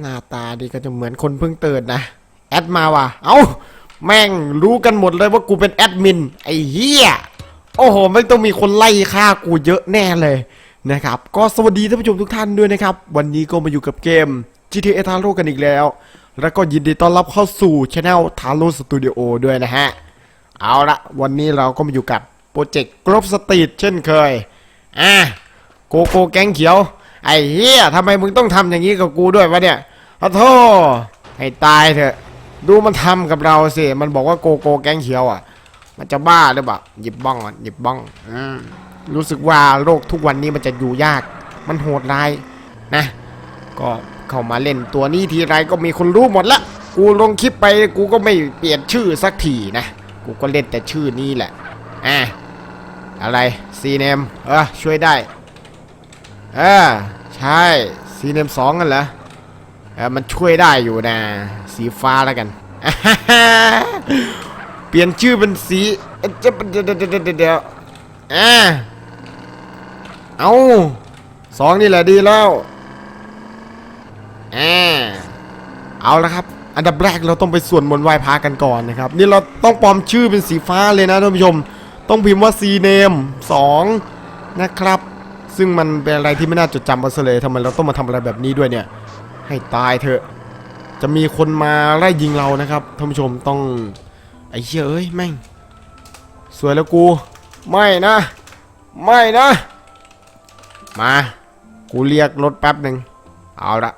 หน้าตาดีก็จะเหมือนคนเพิ่งตื่นนะ แอดมาว่ะ เอ้า แม่งรู้กันหมดเลยว่ากูเป็นแอดมิน ไอ้เหี้ย โอ้โห ไม่ต้องมีคนไล่ฆ่ากูเยอะแน่เลยนะครับ ก็สวัสดีท่านผู้ชมทุกท่านด้วยนะครับ วันนี้ก็มาอยู่กับเกม GTA t a r o กันอีกแล้ว แล้วก็ยินดีต้อนรับเข้าสู่ช anel t a r o Studio ด้วยนะฮะ เอาละวันนี้เราก็มาอยู่กับโปรเจกต์กรบสตรีทเช่นเคย อะโกโก้แก๊งเขียว ไอ้เฮียทำไมมึงต้องทำอย่างนี้กับกูด้วยวะเนี่ยขอโทษให้ตายเถอะ ดูมันทำกับเราสิ มันบอกว่าโกโก้แก๊งเขียวอะ มันจะบ้าหรือเปล่า หยิบบ้องอะหยิบบ้องอืมรู้สึกว่าโลกทุกวันนี้มันจะอยู่ยาก มันโหดร้ายนะ ก็เข้ามาเล่นตัวนี้ทีไรก็มีคนรู้หมดละ กูลงคลิปไปกูก็ไม่เปลี่ยนชื่อสักทีนะ กูก็เล่นแต่ชื่อนี้แหละ อะ อะไรซีเนมเออช่วยได้ เออ ใช่ซีเนมสองกันเหรอเออมันช่วยได้อยู่นะ สีฟ้าแล้วกัน เปลี่ยนชื่อเป็นสีเจะเดี๋ยวเดี๋ยวเดี๋ยวเอ่าเอาสองนี่แหละดีแล้วอ่าเอาละครับ อันดับแรกเราต้องไปส่วดมนต์ไหว้พระกันก่อนนะครับ นี่เราต้องปลอมชื่อเป็นสีฟ้าเลยนะท่านผู้ชม ต้องพิมพ์ว่า C name 2นะครับ ซึ่งมันเป็นอะไรที่ไม่น่าจดจำมาเลยทำไมเราต้องมาทำอะไรแบบนี้ด้วยเนี่ย ให้ตายเถอะ จะมีคนมาไล่ยิงเรานะครับท่านผู้ชมต้องไอ้เหี้ยเอ้ยแม่ง สวยแล้วกู ไม่นะ ไม่นะ มา กูเรียกรถแป๊บหนึ่งเอาละ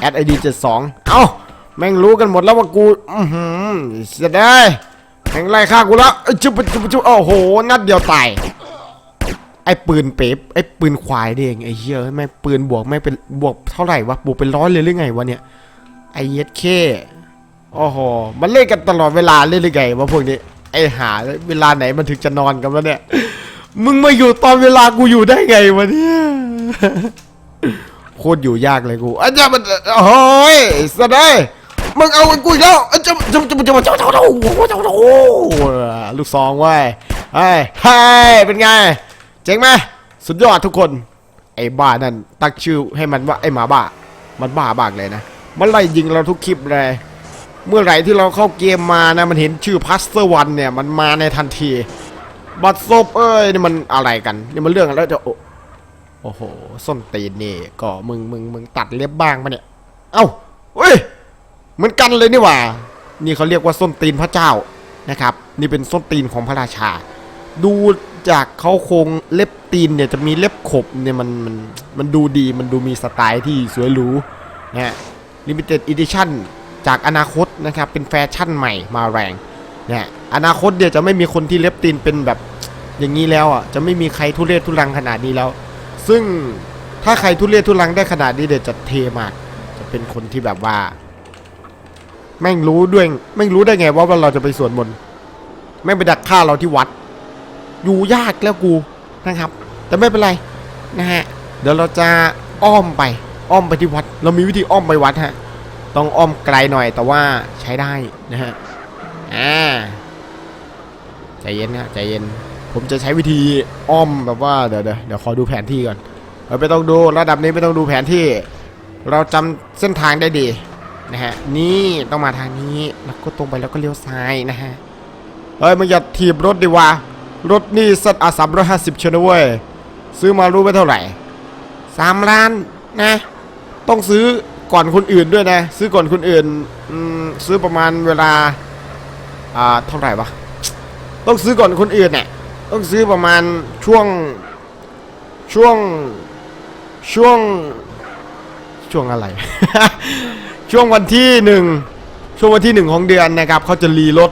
แอดไอดีเจ็ดสองเอ้าแม่งรู้กันหมดแล้วว่ากู อือหือเสียดายแม่งไล่ฆ่ากูแล้วเอ้ยจุ๊บจุ๊บจุ๊บโอ้โห นัดเดียวตาย ไอ้ปืนเป๊ปไอ้ปืนควายนี่เองไอ้เหี้ยแม่งปืนบวกแม่งเป็นบวกเท่าไหร่วะบวกเป็นร้อยเลยหรือไงวะเนี่ยไอ้เย็ดเคโอ้โหมันเล่นกันตลอดเวลาเล่นหรือไงวะพวกนี้ไอ้หาเวลาไหนมันถึงจะนอนกันวะเนี่ยมึงมาอยู่ตอนเวลากูอยู่ได้ไงวะเนี่ยโคตรอยู่ยากเลยกูอาจารย์มันโอ้ยสะได้ยมึงเอากูอีกแล้วอาจารย์จะจะจะจะจะจะจะลูกซองเว้ยเฮ้ยเฮ้เป็นไง จ๋งไหมสุดยอดทุกคน ไอ้บ้านั่นตั้งชื่อให้มันว่าไอ้หมาบ้า มันบ้าบากเลยนะ มันไล่ยิงเราทุกคลิปเลย เมื่อไหร่ที่เราเข้าเกมมานะ มันเห็นชื่อพัสเตอร์วันเนี่ย มันมาในทันที บัตรซบเอ้ยนี่มันอะไรกัน นี่มันเรื่องอะไรจะโอ้โห ส้นตีนนี่ ก็มึงมึงมึงตัดเล็บบ้างปะเนี่ย เอ้าเฮ้ย เหมือนกันเลยนี่หว่า นี่เขาเรียกว่าส้นตีนพระเจ้านะครับ นี่เป็นส้นตีนของพระราชา ดู จากเขาโครงเล็บตีนเนี่ยจะมีเล็บขบเนี่ยมันมันมันดูดีมันดูมีสไตล์ที่สวยหรูนะฮะ limited edition จากอนาคตนะครับเป็นแฟชั่นใหม่มาแรงเนี่ยอนาคตเดี๋ยวจะไม่มีคนที่เล็บตีนเป็นแบบอย่างนี้แล้วอะจะไม่มีใครทุเรศทุรังขนาดนี้แล้ว ซึ่งถ้าใครทุเรศทุรังได้ขนาดนี้เดี๋ยวจะเทมากจะเป็นคนที่แบบว่า แม่งรู้ด้วยแม่งรู้ได้ไงว่าว่าเราจะไปสวดมนต์แม่งไปดักฆ่าเราที่วัด อยู่ยากแล้วกูนะครับ แต่ไม่เป็นไรนะฮะเดี๋ยวเราจะอ้อมไปอ้อมไปที่วัด เรามีวิธีอ้อมไปวัดฮะต้องอ้อมไกลหน่อยแต่ว่าใช้ได้นะฮะอ่าใจเย็นนะใจเย็น ผมจะใช้วิธีอ้อมแบบว่าเดี๋ยวเดี๋ยวเดี๋ยวขอดูแผนที่ก่อนเราไม่ต้องดูระดับนี้ไม่ต้องดูแผนที่ เราจำเส้นทางได้ดีนะฮะนี่ต้องมาทางนี้แล้วก็ตรงไปแล้วก็เลี้ยวซ้ายนะฮะเฮ้ยมึงอย่าถีบรถดิวะ รถนี่สัตว์อาสามร้อยห้าสิบเชนะเว้ย ซื้อมารู้ไปเท่าไหร่สามล้านนะ ต้องซื้อก่อนคนอื่นด้วยนะ ซื้อก่อนคนอื่นซื้อประมาณเวลา อ่า เท่าไหร่วะ ต้องซื้อก่อนคนอื่นเนี่ยต้องซื้อประมาณช่วง ช่วง ช่วง ช่วงอะไร ช่วงวันที่หนึ่งช่วงวันที่หนึ่งของเดือนนะครับ เขาจะรีรถ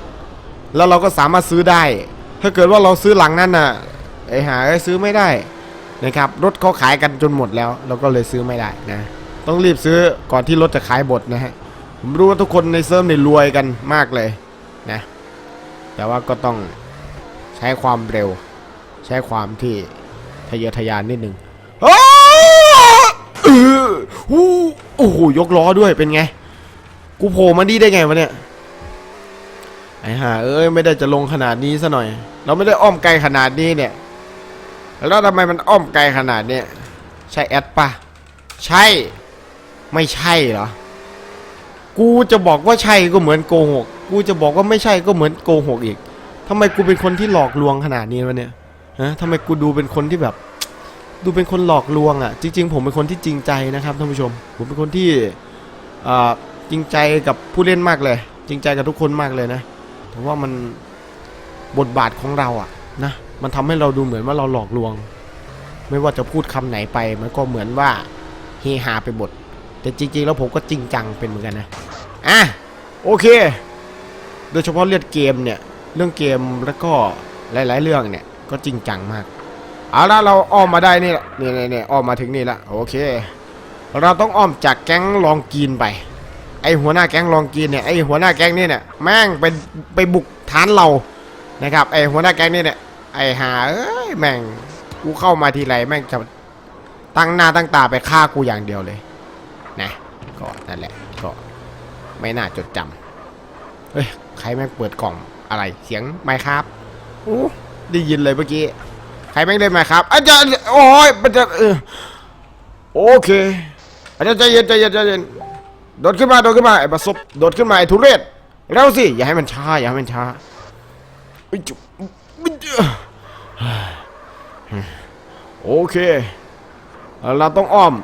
แล้วเราก็สามารถซื้อได้ ถ้าเกิดว่าเราซื้อหลังนั้นน่ะไอ้หาไอ้ซื้อไม่ได้นะครับรถเขาขายกันจนหมดแล้ว เราก็เลยซื้อไม่ได้นะต้องรีบซื้อก่อนที่รถจะขายหมดนะฮะผมรู้ว่าทุกคนในเซิร์ฟเนี่ยรวยกันมากเลยนะแต่ว่าก็ต้องใช้ความเร็ว ใช้ความที่ทะเยอทะยานนิดนึงอ้าวเออหูโอ้โหยกล้อด้วยเป็นไง กูโผล่มาดีได้ไงวะเนี่ย ห่าเอ้ยไม่ได้จะลงขนาดนี้ซะหน่อย เราไม่ได้อ้อมไกลขนาดนี้เนี่ย แล้วทำไมมันอ้อมไกลขนาดเนี้ยใช่แอดปะใช่ ไม่ใช่เหรอ กูจะบอกว่าใช่ก็เหมือนโกหก กูจะบอกว่าไม่ใช่ก็เหมือนโกหกอีกทำไมกูเป็นคนที่หลอกลวงขนาดนี้วะเนี่ยฮะทำไมกูดูเป็นคนที่แบบ ดูเป็นคนหลอกลวงอะ จริง ๆ ผมเป็นคนที่จริงใจนะครับท่านผู้ชม ผมเป็นคนที่อ่าจริงใจกับผู้เล่นมากเลย จริงใจกับทุกคนมากเลยนะ แต่ว่ามันบทบาทของเราอะนะมันทำให้เราดูเหมือนว่าเราหลอกลวง ไม่ว่าจะพูดคำไหนไป มันก็เหมือนว่าเฮฮาไปหมดแต่จริงๆแล้วผมก็จริงจังเป็นเหมือนกันนะอะโอเค โดยเฉพาะเรื่องเกมเนี่ยเรื่องเกมแล้วก็หลาย ๆ เรื่องเนี่ยก็จริงจังมากเอาละเราอ้อมมาได้นี่แหละนี่นี่นี่อ้อมมาถึงนี่ละโอเค เราต้องอ้อมจากแก๊งลองกีนไป ไอหัวหน้าแก๊งลองกีนเนี่ยไอหัวหน้าแก๊งนี่เนี่ยแม่งไปไปบุกฐานเรานะครับไอหัวหน้าแก๊งนี่เนี่ยไอหาเอ้ยแม่งกูเข้ามาทีไรแม่งจะตั้งหน้าตั้งตาไปฆ่ากูอย่างเดียวเลยนะก็นั่นแหละก็ไม่น่าจดจำเฮ้ยใครแม่งเปิดกล่องอะไรเสียงไมค์ครับโอ้ได้ยินเลยเมื่อกี้ใครแม่งเล่นไมครับอาจารย์โอ้ยมันจะเออโอเคอาจารย์ใจเย็นใจเย็นใจเย็น โดดขึ้นมาโดดขึ้นมาไอ้ประสบโดดขึ้นมาไอ้ทุเรศเร็วสิอย่าให้มันช้าอย่าให้มันช้าโอเคเอ่อเราต้องอ้อม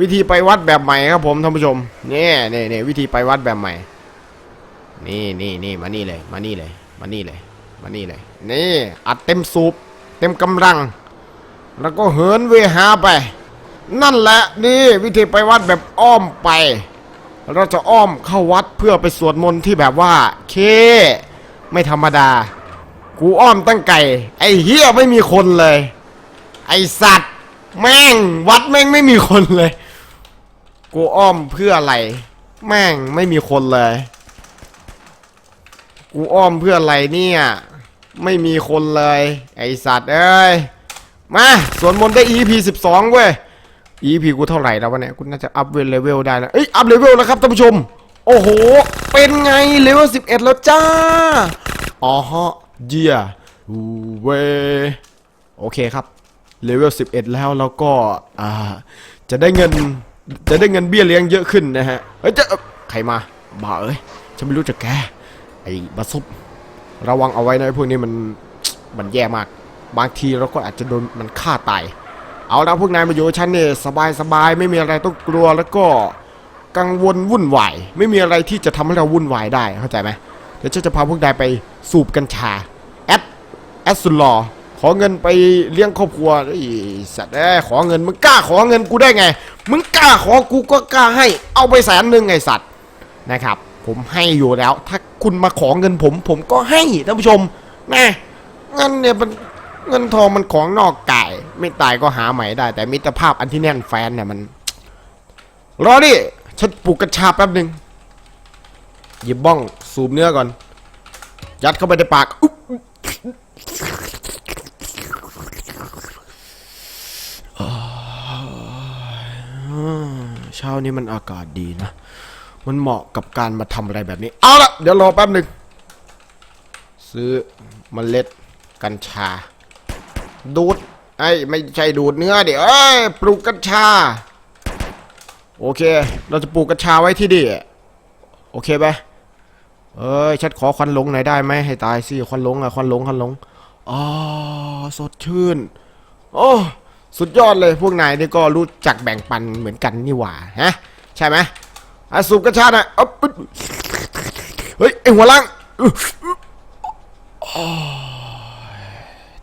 วิธีไปวัดแบบใหม่ครับผมท่านผู้ชมนี่นี่นี่วิธีไปวัดแบบใหม่ นี่นี่นี่มานี่เลยมานี่เลยมานี่เลยมานี่เลยนี่อัดเต็มสูบเต็มกำลัง แล้วก็เหินเวหาไป นั่นแหละนี่วิธีไปวัดแบบอ้อมไป เราจะอ้อมเข้าวัดเพื่อไปสวดมนต์ที่แบบว่า เค ไม่ธรรมดา กูอ้อมตั้งไก่ ไอ้เฮียไม่มีคนเลย ไอสัตว์ แม่งวัดแม่งไม่มีคนเลย กูอ้อมเพื่ออะไร แม่งไม่มีคนเลย กูอ้อมเพื่ออะไรเนี่ย ไม่มีคนเลย ไอสัตว์เอ้ยมาสวนมนต์ได้ EP 12 เว้ย EP กูเท่าไหร่แล้ววะเนี่ยกูน่าจะอัพเวลเลเวลได้แล้วเอ้ยอัพเลเวลแล้วครับท่านผู้ชม โอ้โห เป็นไงเลเวล11 แล้วจ้าอ๋อฮะเยียอูเวโอเคครับเลเวล11 แล้วแล้วก็อ่าจะได้เงินจะได้เงินเบี้ยเลี้ยงเยอะขึ้นนะฮะเฮ้ยจะเอ้าใครมาบ้าเอ้ยฉันไม่รู้จักแกไอ้บาซุบระวังเอาไว้นะพวกนี้มันมันแย่มาก บางทีเราก็อาจจะโดนมันฆ่าตาย เอาละพวกนายมาอยู่กับฉันเนี่ยสบายสบายไม่มีอะไรต้องกลัวแล้วก็กังวลวุ่นวายไม่มีอะไรที่จะทำให้เราวุ่นวายได้เข้าใจไหมเดี๋ยวฉันจะพาพวกนายไปสูบกัญชาแอดแอดสุดหลอขอเงินไปเลี้ยงครอบครัวไอ้สัตว์เอ้ขอเงินมึงกล้าขอเงินกูได้ไงมึงกล้าขอกูก็กล้าให้ เอาไปแสนหนึ่งไงสัตว์นะครับ ผมให้อยู่แล้ว ถ้าคุณมาขอเงินผม ผมก็ให้ท่านผู้ชมนะเงินเนี่ยมัน เงินทองมันของนอกกาย ไม่ตายก็หาใหม่ได้ แต่มิตรภาพอันที่แน่นแฟนเนี่ยมัน รอดิฉันปลูกกัญชาแป๊บหนึ่งหยิบบ้องสูบเนื้อก่อน ยัดเข้าไปในปากอุ๊บเช้านี้มันอากาศดีนะ มันเหมาะกับการมาทำอะไรแบบนี้ เอาละเดี๋ยวรอแป๊บหนึ่งซื้อเมล็ดกัญชา ดูดไอ้ไม่ใช่ดูดเนื้อเดี๋ยวเอ้ปลูกกัญชา โอเค เราจะปลูกกัญชาไว้ที่นี่โอเคไหมเอ้ยฉันขอควันหลงไหนได้ไหมให้ตายสิควันหลงอะควันหลงควันหลงอ๋อสดชื่น โอ้สุดยอดเลยพวกนายนี่ก็รู้จักแบ่งปันเหมือนกันนี่หว่าฮะใช่ไหมอะสูบกัญชาหน่อยอ๊อบปึ๊ดเฮ้ยไอหัวล่างอื้อ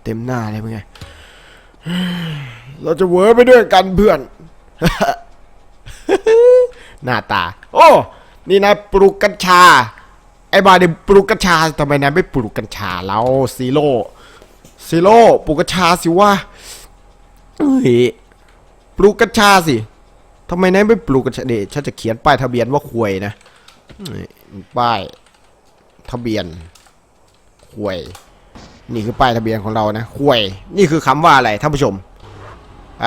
เต็มหน้าเลยเป็นไง เราจะเวอร์ไปด้วยกันเพื่อน หน้าตา โอ้ นี่นายปลูกกัญชา ไอ้บาเดปลูกกัญชาทำไมนายไม่ปลูกกัญชาแล้วซีโร่ซีโร่ปลูกกัญชาสิว่าเฮ้ยปลูกกัญชาสิทำไมนายไม่ปลูกกัญชาเดชฉันจะเขียนป้ายทะเบียนว่าควยนะป้ายทะเบียนควย นี่คือป้ายทะเบียนของเรานะห่วยนี่คือคำว่าอะไรท่านผู้ชม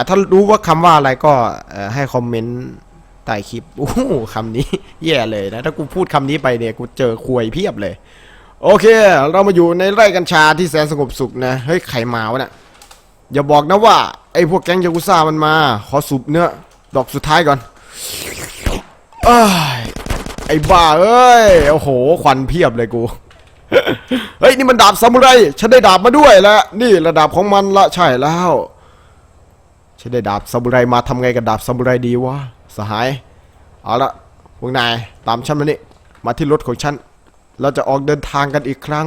ถ้ารู้ว่าคำว่าอะไรก็ให้คอมเมนต์ใต้คลิปโอ้คำนี้แย่เลยนะ ถ้ากูพูดคำนี้ไปเนี่ยกูเจอควยเพียบเลย โอเค เรามาอยู่ในไร่กัญชาที่แสนสงบสุขนะเฮ้ยใครมาวะเนะ่ะอย่าบอกนะว่าไอ้พวกแก๊งยากุซ่ามันมา ขอสูบเนื้อดอกสุดท้ายก่อนอไอ้บ้าเอ้ยโอ้โหควันเพียบเลยกู เฮ้ยนี่มันดาบซามูไรฉันได้ดาบมาด้วยแล้วนี่ระดับของมันละใช่แล้วฉันได้ดาบซามูไรมาทำไงกับดาบซามูไรดีวะสหายเอาละพวกนายตามฉันมานี่มาที่รถของฉันเราจะออกเดินทางกันอีกครั้ง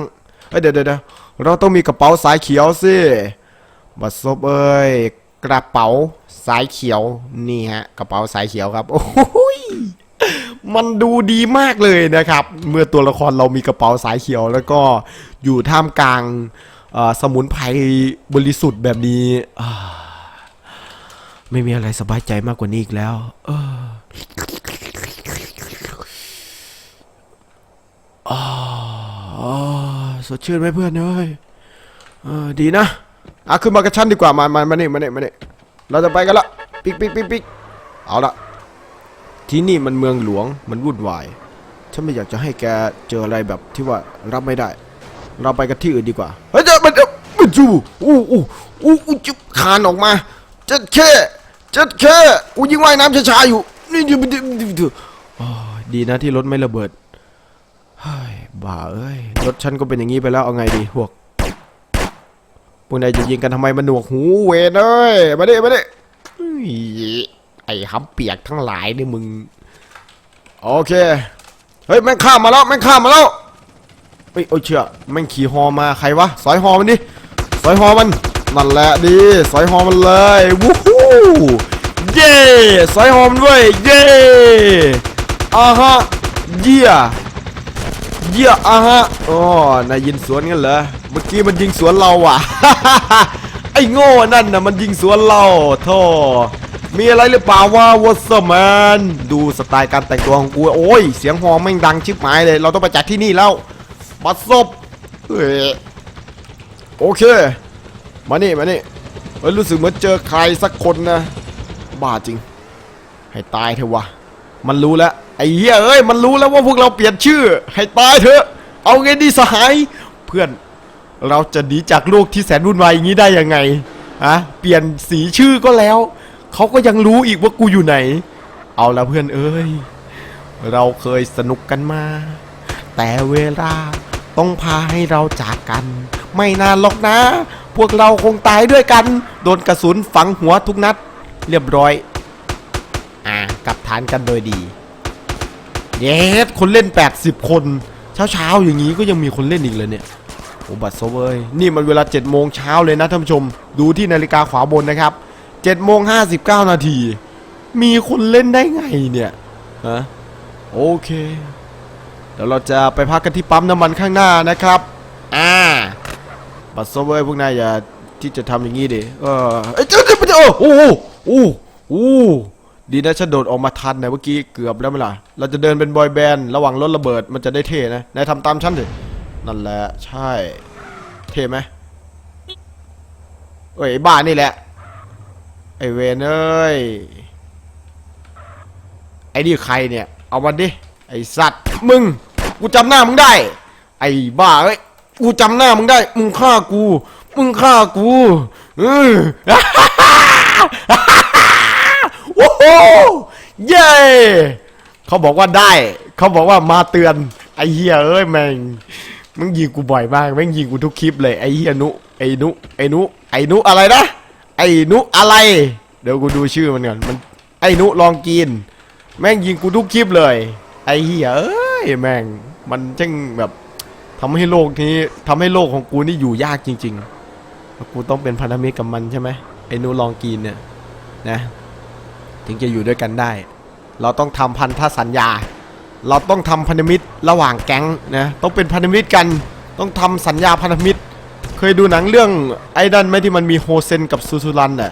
เอ้ยเดี๋ยวเดี๋ยวเราต้องมีกระเป๋าสายเขียวสิบัดซบเอ้ยกระเป๋าสายเขียวนี่ฮะ กระเป๋าสายเขียวครับโอ้โหย มันดูดีมากเลยนะครับ เมื่อตัวละครเรามีกระเป๋าสายเขียว แล้วก็อยู่ท่ามกลางสมุนไพรบริสุทธิ์แบบนี้ ไม่มีอะไรสบายใจมากกว่านี้อีกแล้วอออ่าอ่าสดชื่นไหมเพื่อนเอ้ยดีนะอะขึ้นมากับฉันดีกว่ามามามานี่มานี่มานี่เราจะไปกันละ ปิ๊กปิ๊กปิ๊กปิ๊กเอาละ ที่นี่มันเมืองหลวงมันวุ่นวาย ฉันไม่อยากจะให้แกเจออะไรแบบที่ว่ารับไม่ได้ เราไปกันที่อื่นดีกว่า เฮ้ยเดี๋ยวมันเดี๋ยวมันจูอู้อู้อู้อู้จุบคานออกมาเจัดแค่เจัดแค่กูยิงว่ายน้ำช้าๆอยู่นี่ดูดูดูดูโอ้ยดีนะที่รถไม่ระเบิดเฮ้ยบ้าเอ้ยรถฉันก็เป็นอย่างนี้ไปแล้วเอาไงดีพวกพวกนายจะยิงกันทำไมมันหนวกหูเวนเอ้ยมาดิมาดิ ไอ้ห้ำเปียกทั้งหลายนี่มึง โอเค เฮ้ยแม่งข้ามมาแล้วแม่งข้ามมาแล้วเฮ้ยโอ้เชื่อแม่งขี่ฮอมาใครวะสอยฮอมันดิสอยฮอมันนั่นแหละดีสอยฮอมันเลยวู้ฮู้เย่สอยฮอมันด้วยเย่อ่าฮะเยี่ยเยี่ยอะฮะอ๋อนายยิงสวนกันเหรอ เมื่อกี้มันยิงสวนเราว่ะ ไอ้โง่นั่นน่ะมันยิงสวนเราโธ่ มีอะไรหรือเปล่าวะวอสแมนดูสไตล์การแต่งตัวของกูโอ้ย เสียงฮอร์นแม่งดังชิบหายเลย เราต้องไปจัดที่นี่แล้วบัดซบเฮ้ยโอเค มานี่มานี่เฮ้ยรู้สึกเหมือนเจอใครสักคนนะบ้าจริง ให้ตายเถอะวะมันรู้แล้วไอ้เหี้ยเอ้ยมันรู้แล้วว่าพวกเราเปลี่ยนชื่อ ให้ตายเถอะ เอาไงดีสหาย เพื่อนเราจะหนีจากโลกที่แสนวุ่นวายอย่างนี้ได้ยังไงฮะเปลี่ยนสีชื่อก็แล้ว เขาก็ยังรู้อีกว่ากูอยู่ไหน เอาละเพื่อนเอ้ย เราเคยสนุกกันมา แต่เวลาต้องพาให้เราจากกัน ไม่นานหรอกนะ พวกเราคงตายด้วยกัน โดนกระสุนฝังหัวทุกนัด เรียบร้อย อ่ากลับฐานกันโดยดี เยสคนเล่น 80 คนเช้าเช้าๆอย่างนี้ก็ยังมีคนเล่นอีกเลยเนี่ยโอ้บัตรโซเว้ยนี่มันเวลา7โมงเช้าเลยนะท่านผู้ชม ดูที่นาฬิกาขวาบนนะครับ 7โมง59นาที มีคนเล่นได้ไงเนี่ยฮะโอเค เดี๋ยวเราจะไปพักกันที่ปั๊มน้ำมันข้างหน้านะครับอ่าบัตรโซเว้ยพวกนายอย่าที่จะทำอย่างนี้ดิเออเอ้ยเจ้าเจ้าเจ้าโอ้โหโอ้โหโอ้โหดีนะฉันโดดออกมาทันนะเมื่อกี้เกือบแล้วไหมล่ะ เราจะเดินเป็นบอยแบนด์ระหว่างรถระเบิดมันจะได้เท่นะ นายทำตามฉันดิ นั่นแหละ ใช่ เท่ไหมเอ้ยบ้านี่แหละ ไอเวนเอ้ย ไอ้นี่ใครเนี่ย เอามันดิ ไอสัตว์ มึง กูจำหน้ามึงได้ ไอ้บ้าเอ้ย กูจำหน้ามึงได้ มึงฆ่ากู มึงฆ่ากูเออโอ้โห เย้ เขาบอกว่าได้ เขาบอกว่ามาเตือน ไอ้เฮียเอ้ยแม่งมึงยิงกูบ่อยมากแม่งยิงกูทุกคลิปเลย ไอ้เฮียนุ ไอ้นุ ไอ้นุ ไอ้นุอะไรนะ ไอ้นุอะไร เดี๋ยวกูดูชื่อมันก่อนมันไอ้นุลองกิน แม่งยิงกูทุกคลิปเลย ไอ้เหี้ยเอ้ยแม่งมันช่างแบบทำให้โลกนี้ทำให้โลกของกูนี่อยู่ยากจริงๆกูต้องเป็นพันธมิตรกับมันใช่ไหมไอ้นูลองกีนเนี่ยนะถึงจะอยู่ด้วยกันได้ เราต้องทำพันธสัญญา เราต้องทำพันธมิตรระหว่างแก๊งนะต้องเป็นพันธมิตรกัน ต้องทำสัญญาพันธมิตร เคยดูหนังเรื่องไอ้ดันไหมที่มันมีโฮเซนกับซูซูรันน่ะ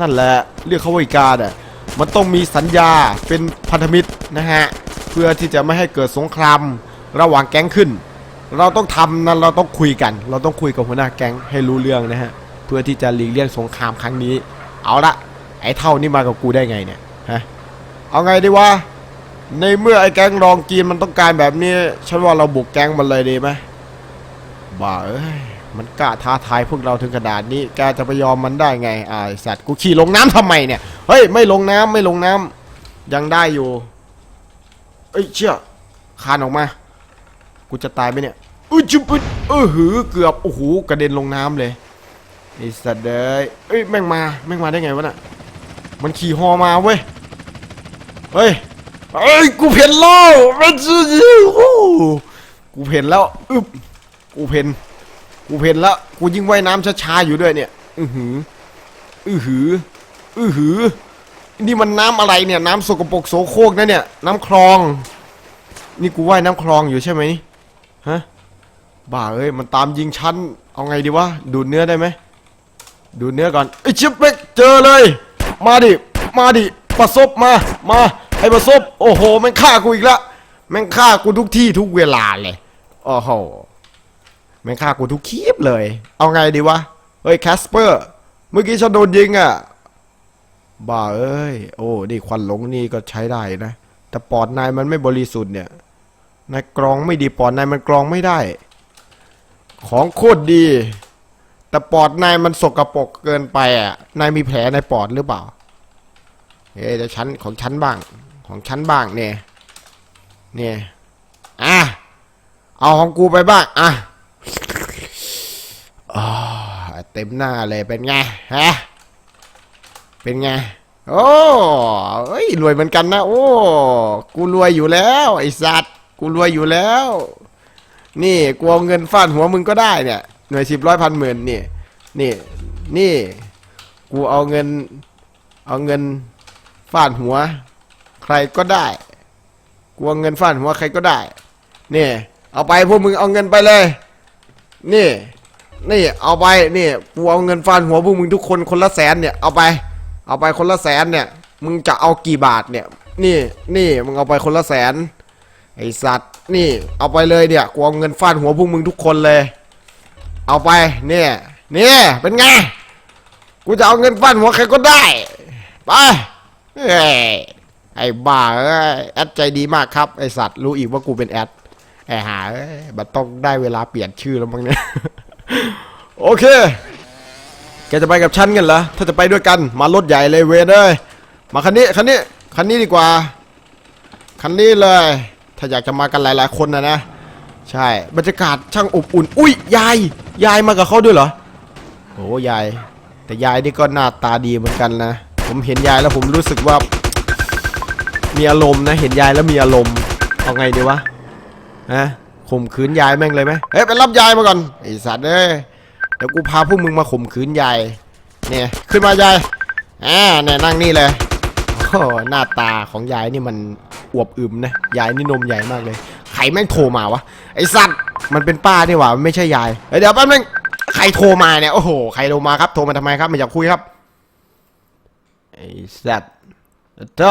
นั่นแหละเรียกเขาว่าอีกาอะมันต้องมีสัญญาเป็นพันธมิตรนะฮะเพื่อที่จะไม่ให้เกิดสงครามระหว่างแก๊งขึ้น เราต้องทำนั้นเราต้องคุยกัน เราต้องคุยกับหัวหน้าแก๊งให้รู้เรื่องนะฮะเพื่อที่จะหลีกเลี่ยงสงครามครั้งนี้ เอาละไอ้เท่านี้มากับกูได้ไงเนี่ยฮะเอาไงดีวะในเมื่อไอ้แก๊งรองกีนมันต้องการแบบนี้ฉันว่าเราบุกแก๊งมันเลยดีไหมบ้าเอ้ย มันกล้าท้าทายพวกเราถึงขนาดนี้แกจะไปยอมมันได้ไงอ่าไอ้สัตว์กูขี่ลงน้ำทำไมเนี่ยเฮ้ยไม่ลงน้ำไม่ลงน้ำยังได้อยู่เอ้ยเชี่ยคานออกมา กูจะตายไหมเนี่ยอุ้ยจุบอุ๊ยเออหือเกือบโอ้โหกระเด็นลงน้ำเลยไอ้สัตว์เอ้ยเอ้ยแม่งมาแม่งมาได้ไงวะน่ะมันขี่ฮอมาเว้ยเฮ้ยเอ้ยกูเพ่นแล้วมันจะโอ้กูเพ่นแล้วอึบกูเพ่น กูเพ่นแล้วกูยิ่งว่ายน้ำช้าๆอยู่ด้วยเนี่ย อือหือ อือหือ อือหือ นี่มันน้ำอะไรเนี่ย น้ำสกปรกโสโครกนะเนี่ย น้ำคลอง นี่กูว่ายน้ำคลองอยู่ใช่ไหมฮะ บ้าเอ้ย มันตามยิงฉันเอาไงดีวะ ดูดเนื้อได้ไหม ดูดเนื้อก่อนไอ้ชิปเป๊กเจอเลย มาดิ มาดิประสบมา มา ไอ้ประสบ โอ้โหแม่งฆ่ากูอีกละแม่งฆ่ากูทุกที่ทุกเวลาเลย โอ้โห แม่งฆ่ากูทุกคลิปเลย เอาไงดีวะ เฮ้ยแคสเปอร์ เมื่อกี้ฉันโดนยิงอะ บ้าเอ้ย โอ้ นี่ควันหลงนี่ก็ใช้ได้นะ แต่ปอดนายมันไม่บริสุทธิ์เนี่ย นายกรองไม่ดีปอดนายมันกรองไม่ได้ ของโคตรดี แต่ปอดนายมันสกรปรกเกินไปอะ นายมีแผลในปอดหรือเปล่า เอ้ยแต่ฉันของฉันบ้าง ของฉันบ้างเนี่ย เนี่ย อะ เอาของกูไปบ้าง อะ เต็มหน้าเลยเป็นไงฮะเป็นไง โอ้เอ้ยรวยเหมือนกันนะ โอ้ กูรวยอยู่แล้วไอ้สัตว์ กูรวยอยู่แล้ว นี่กูเอาเงินฟาดหัวมึงก็ได้เนี่ย หน่วยสิบร้อยพันหมื่นนี่ นี่ นี่ กูเอาเงิน เอาเงินฟาดหัว ใครก็ได้ กูเอาเงินฟาดหัวใครก็ได้ นี่ เอาไปพวกมึงเอาเงินไปเลย นี่ นี่เอาไปนี่กูเอาเงินฟาดหัวพวกมึงทุกคนคนละแสนเนี่ยเอาไป เอาไปคนละแสนเนี่ย มึงจะเอากี่บาทเนี่ย นี่นี่มึงเอาไปคนละแสนไอสัตว์นี่ เอาไปเลยเนี่ยกูเอาเงินฟาดหัวพวกมึงทุกคนเลย เอาไปเนี่ยเนี่ยเป็นไงกูจะเอาเงินฟาดหัวใครก็ได้ไปเฮ้ไอ้บ้าเอ้ยแอดใจดีมากครับไอสัตว์รู้อีกว่ากูเป็นแอดไอหาเอ้ยบัดต้องได้เวลาเปลี่ยนชื่อแล้วมั้งเนี่ย โอเค แกจะไปกับฉันกันเหรอ ถ้าจะไปด้วยกัน มารถใหญ่เลยเวยเอ้ยมาคันนี้ คันนี้ คันนี้ดีกว่า คันนี้เลย ถ้าอยากจะมากันหลาย ๆ คนนะนะ ใช่ บรรยากาศช่างอบอุ่น อุ้ย ยาย ยายมากับเขาด้วยเหรอ โอ้ยาย แต่ยายนี่ก็หน้าตาดีเหมือนกันนะ ผมเห็นยายแล้วผมรู้สึกว่า มีอารมณ์นะ เห็นยายแล้วมีอารมณ์ เอาไงดีวะ ฮะ ข่มขืนยายแม่งเลยไหมเฮ้ยไปรับยายมาก่อนไอสัตว์เอ้ยเดี๋ยวกูพาพวกมึงมาข่มขืนยายเนี่ยขึ้นมายายอ่าเนี่ยนั่งนี่เลยโอ้หน้าตาของยายนี่มันอวบอึมนะยายนี่นมใหญ่มากเลยใครแม่งโทรมาวะไอสัตว์มันเป็นป้านี่หว่าไม่ใช่ยายเฮ้ยเดี๋ยวแป๊บนึงใครโทรมาเนี่ยโอ้โหใครโทรมาครับโทรมาทำไมครับไม่อยากคุยครับไอสัตว์โทร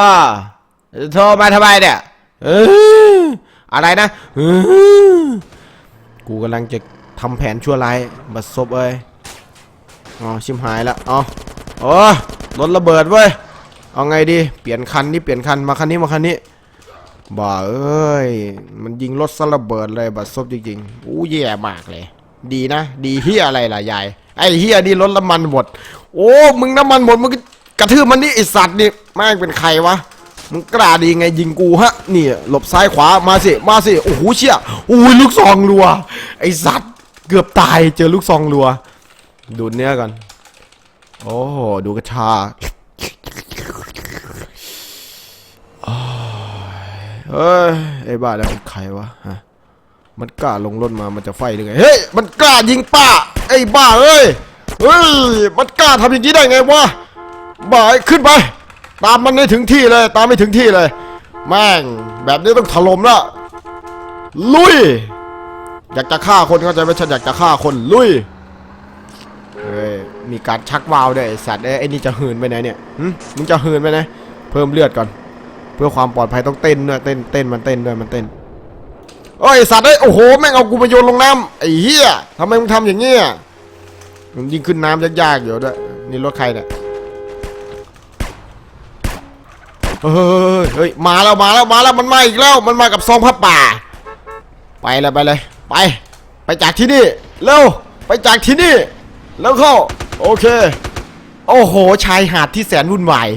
โทรมาทำไมเนี่ยเออ อะไรนะกูกำลังจะทำแผนชั่วร้ายบัดซบเอ้ยอ๋อชิมหายละอ๋อโอ้รถระเบิดเว้ยเอาไงดีเปลี่ยนคันนี่เปลี่ยนคันมาคันนี้มาคันนี้บ่าเอ้ยมันยิงรถซะระเบิดเลยบัดซบจริงๆอู้แย่มากเลย ดีนะ ดีเฮียอะไรล่ะยายไอ้เฮียนี่รถน้ำมันหมด โอ้มึงน้ำมันหมดมึงก็กระทืบมันนี่ไอสัตว์นี่แม่งเป็นใครวะ มึงกล้าดีไงยิงกูฮะนี่หลบซ้ายขวามาสิมาสิโอ้โหเชี่ยโอ้ยลูกซองรัว ไอสัตว์เกือบตายเจอลูกซองรัว ดูเนื้อก่อนโอ้โหดูกระชาอ้ายเฮ้ยไอ้บ้าแล้วมันใครวะฮะมันกล้าลงรถมามันจะไฟหรือไงเฮ้ยมันกล้ายิงป้าไอ้บ้าเอ้ยเฮ้ยมันกล้าทำอย่างนี้ได้ไงวะบ้าไอ้ขึ้นไป ตามมันให้ถึงที่เลย ตามไม่ถึงที่เลย แม่ง แบบนี้ต้องถล่มละลุย อยากจะฆ่าคนเข้าใจไหมฉันอยากจะฆ่าคนลุยเฮ้ยมีการชักวาล์วด้วยไอ้สัตว์เอ้ยไอ้นี่จะหืนไปไหนเนี่ยหึมึงจะหืนไปไหนเพิ่มเลือดก่อน เพื่อความปลอดภัยต้องเต้นด้วยเต้นเต้นมันเต้นด้วยมันเต้นโอ้ยไอ้สัตว์เอ้ยโอ้โหแม่งเอากูมาโยนลงน้ำไอ้เหี้ยทำไมมึงทำอย่างเงี้ยมึงยิงขึ้นน้ำยากๆอยู่ด้วยนี่รถใครเนี่ย เฮ้ยเฮ้ยมาแล้วมาแล้วมาแล้วมันมาอีกแล้วมันมากับซองผ้าป่า ไปเลยไปเลย ไป ไปจากที่นี่เร็วไปจากที่นี่แล้วเข้าโอเค โอ้โหชายหาดที่แสนวุ่นวาย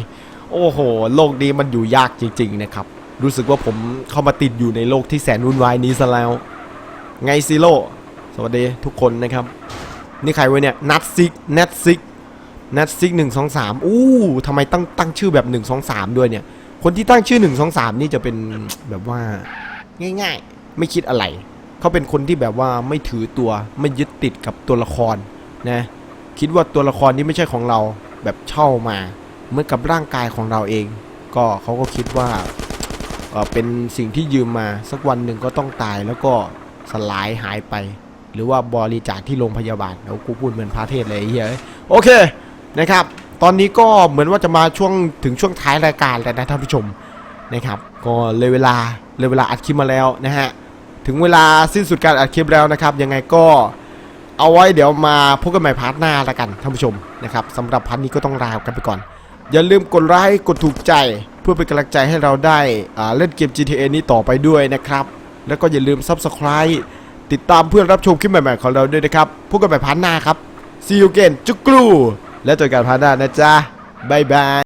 โอ้โห โลกนี้มันอยู่ยากจริง ๆ นะครับ รู้สึกว่าผมเข้ามาติดอยู่ในโลกที่แสนวุ่นวายนี้ซะแล้ว ไงซีโร่สวัสดีทุกคนนะครับ นี่ใครไว้เนี่ยนัทซิกเนทซิกเนทซิกหนึ่งสองสามอู้ทำไมตั้งตั้งชื่อแบบหนึ่งสองสามด้วยเนี่ย คนที่ตั้งชื่อหนึ่งสองสามนี่จะเป็นแบบว่าง่ายๆ ไม่คิดอะไร เขาเป็นคนที่แบบว่าไม่ถือตัวไม่ยึดติดกับตัวละครนะคิดว่าตัวละครนี้ไม่ใช่ของเราแบบเช่ามาเหมือนกับร่างกายของเราเอง ก็เขาก็คิดว่าเป็นสิ่งที่ยืมมาสักวันหนึ่งก็ต้องตายแล้วก็สลายหายไป หรือว่าบริจาคที่โรงพยาบาลแล้วกูพูดเหมือนพระเทศเลยเฮ้ยโอเคนะครับ ตอนนี้ก็เหมือนว่าจะมาช่วงถึงช่วงท้ายรายการแล้วนะท่านผู้ชมนะครับ ก็เลยเวลาเลยเวลาอัดคลิปมาแล้วนะฮะถึงเวลาสิ้นสุดการอัดคลิปแล้วนะครับ ยังไงก็เอาไว้เดี๋ยวมาพบกันใหม่พาร์ทหน้าละกันท่านผู้ชมนะครับสำหรับพาร์ทนี้ก็ต้องลากันไปก่อน อย่าลืมกดไลค์กดถูกใจ เพื่อเป็นกำลังใจให้เราได้อ่าเล่นเกม GTA นี้ต่อไปด้วยนะครับ แล้วก็อย่าลืม Subscribe ติดตามเพื่อนรับชมคลิปใหม่ๆของเราด้วยนะครับพบกันใหม่พาร์ทหน้าครับ See you again จุกกรู และเจอกันพาร์ทหน้านะจ๊ะบายบาย